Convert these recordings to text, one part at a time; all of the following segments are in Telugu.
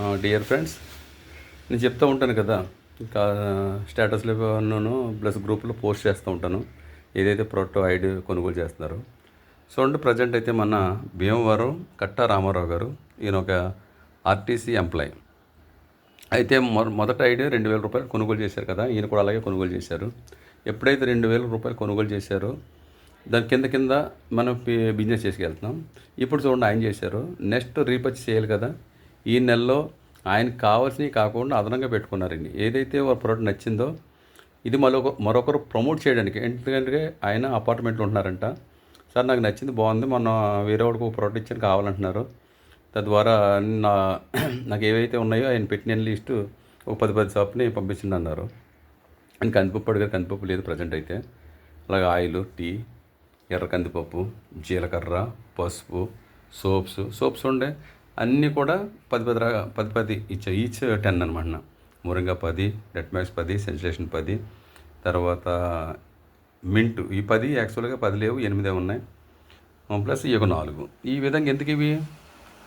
డియర్ ఫ్రెండ్స్ నేను చెప్తూ ఉంటాను కదా ఇంకా స్టేటస్లో ప్లస్ గ్రూప్లో పోస్ట్ చేస్తూ ఉంటాను. ఏదైతే ప్రోడక్ట్ ఐడి కొనుగోలు చేస్తున్నారో. చూడండి ప్రజెంట్ అయితే మన భీమవరం కట్టా రామారావు గారు ఈయన ఒక ఆర్టీసీ ఎంప్లాయ్ అయితే మొ మొదట ఐడి రెండు వేల రూపాయలు కొనుగోలు చేశారు కదా ఈయన కూడా అలాగే కొనుగోలు చేశారు. ఎప్పుడైతే రెండు వేల రూపాయలు కొనుగోలు చేశారో దాని కింద కింద మనం బిజినెస్ చేసుకెళ్తున్నాం. ఇప్పుడు చూడండి ఆయన చేశారు. నెక్స్ట్ రీపర్చ్ చేయాలి కదా ఈ నెలలో ఆయనకు కావాల్సినవి కాకుండా అదనంగా పెట్టుకున్నారండి. ఏదైతే ఒక ప్రోడక్ట్ నచ్చిందో ఇది మరొక మరొకరు ప్రమోట్ చేయడానికి ఎందుకంటే ఆయన అపార్ట్మెంట్లో ఉంటున్నారంట. సార్ నాకు నచ్చింది బాగుంది మొన్న వేరే వాడికి ఒక ప్రోడక్ట్ ఇచ్చాను కావాలంటున్నారు. తద్వారా నా నాకు ఏవైతే ఉన్నాయో ఆయన పెట్టిన లిస్టు ఒక పది పది షాప్ని పంపించండి అన్నారు ఆయన కందిపప్పు అడిగారు. కందిపప్పు లేదు ప్రజెంట్ అయితే. అలాగే ఆయిల్ టీ ఎర్ర కందిపప్పు జీలకర్ర పసుపు సోప్స్ సోప్స్ ఉండే అన్నీ కూడా పది పది రా పది పది ఈచ్ ఈచ్ టెన్ అనమాట మురంగా పది డెట్ మ్యాక్స్ పది సెన్సేషన్ పది తర్వాత మింట్. ఈ పది యాక్చువల్గా పది లేవు ఎనిమిదే ఉన్నాయి. ప్లస్ ఈ ఒక నాలుగు. ఈ విధంగా ఎందుకు ఇవి?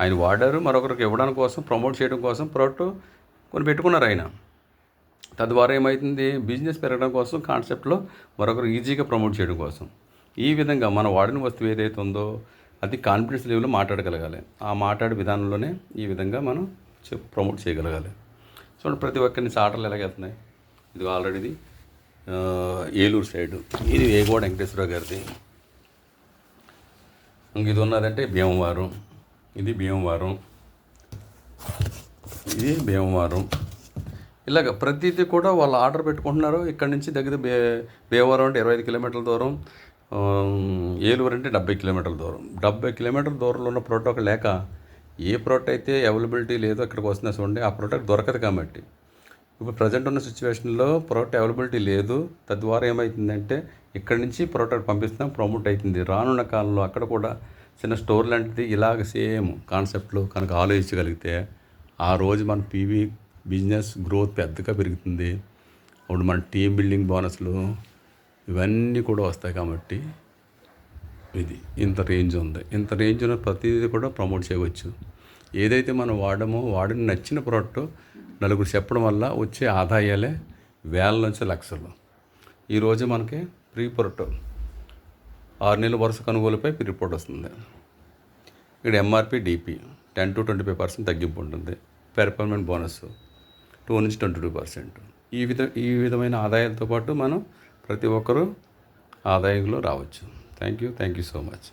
ఆయన వాడారు మరొకరికి ఇవ్వడానికి కోసం ప్రమోట్ చేయడం కోసం ప్రోడక్ట్ కొన్ని పెట్టుకున్నారు ఆయన. తద్వారా ఏమవుతుంది బిజినెస్ పెరగడం కోసం కాన్సెప్ట్లో మరొకరు ఈజీగా ప్రమోట్ చేయడం కోసం. ఈ విధంగా మన వాడిన వస్తువు ఏదైతే ఉందో అది కాన్ఫిడెన్స్ లెవెల్లో మాట్లాడగలగాలి. ఆ మాట్లాడే విధానంలోనే ఈ విధంగా మనం చెప్ ప్రమోట్ చేయగలగాలి. చూడండి ప్రతి ఒక్కరి నుంచి ఆర్డర్లు ఎలాగెళ్తున్నాయి ఇది. ఆల్రెడీది ఏలూరు సైడ్ ఇది వేగోడ వెంకటేశ్వరరావు గారిది? ఇది ఉన్నదంటే భీమవరం. ఇది భీమవరం. ఇది భీమవరం. ఇలాగ ప్రతిదీ కూడా వాళ్ళు ఆర్డర్ పెట్టుకుంటున్నారు. ఇక్కడ నుంచి దగ్గర బే భీమవరం అంటే ఇరవై ఐదు కిలోమీటర్ల దూరం. ఏలూరు అంటే డెబ్బై కిలోమీటర్ల దూరం. డెబ్బై కిలోమీటర్ల దూరంలో ఉన్న ప్రోడక్ట్ లేక ఏ ప్రోడక్ట్ అయితే అవైలబిలిటీ లేదో ఇక్కడికి వస్తున్నా చూడండి ఆ ప్రోడక్ట్ దొరకదు కాబట్టి. ఇప్పుడు ప్రజెంట్ ఉన్న సిచ్యువేషన్లో ప్రోడక్ట్ అవైలబిలిటీ లేదు. తద్వారా ఏమవుతుందంటే ఇక్కడి నుంచి ప్రోడక్ట్ పంపిస్తున్నాం ప్రమోట్ అవుతుంది. రానున్న కాలంలో అక్కడ కూడా చిన్న స్టోర్ లాంటిది ఇలాగ సేమ్ కాన్సెప్ట్లో కనుక ఆలోచించగలిగితే ఆ రోజు మన పీవీ బిజినెస్ గ్రోత్ పెద్దగా పెరుగుతుంది. అప్పుడు మన టీం బిల్డింగ్ బోనస్లు ఇవన్నీ కూడా వస్తాయి కాబట్టి ఇది ఇంత రేంజ్ ఉంది. ఇంత రేంజ్ ఉన్న ప్రతిదీ కూడా ప్రమోట్ చేయవచ్చు. ఏదైతే మనం వాడమో వాడిని నచ్చిన ప్రోడక్ట్ నలుగురు చెప్పడం వల్ల వచ్చే ఆదాయాలే వేల నుంచి లక్షలు. ఈరోజు మనకి ప్రీ ప్రోడక్ట్ ఆరు నెలల వరుస కొనుగోలుపై రిపోర్ట్ వస్తుంది. ఇక్కడ MRP DP ten to twenty five percent తగ్గింపు ఉంటుంది. పెర్ఫార్మెన్స్ బోనస్ టూ నుంచి ట్వంటీ టూ పర్సెంట్ ఈ విధ ఈ విధమైన ఆదాయాలతో పాటు మనం ప్రతి ఒక్కరూ ఆదాయంలో రావచ్చు. Thank you thank you so much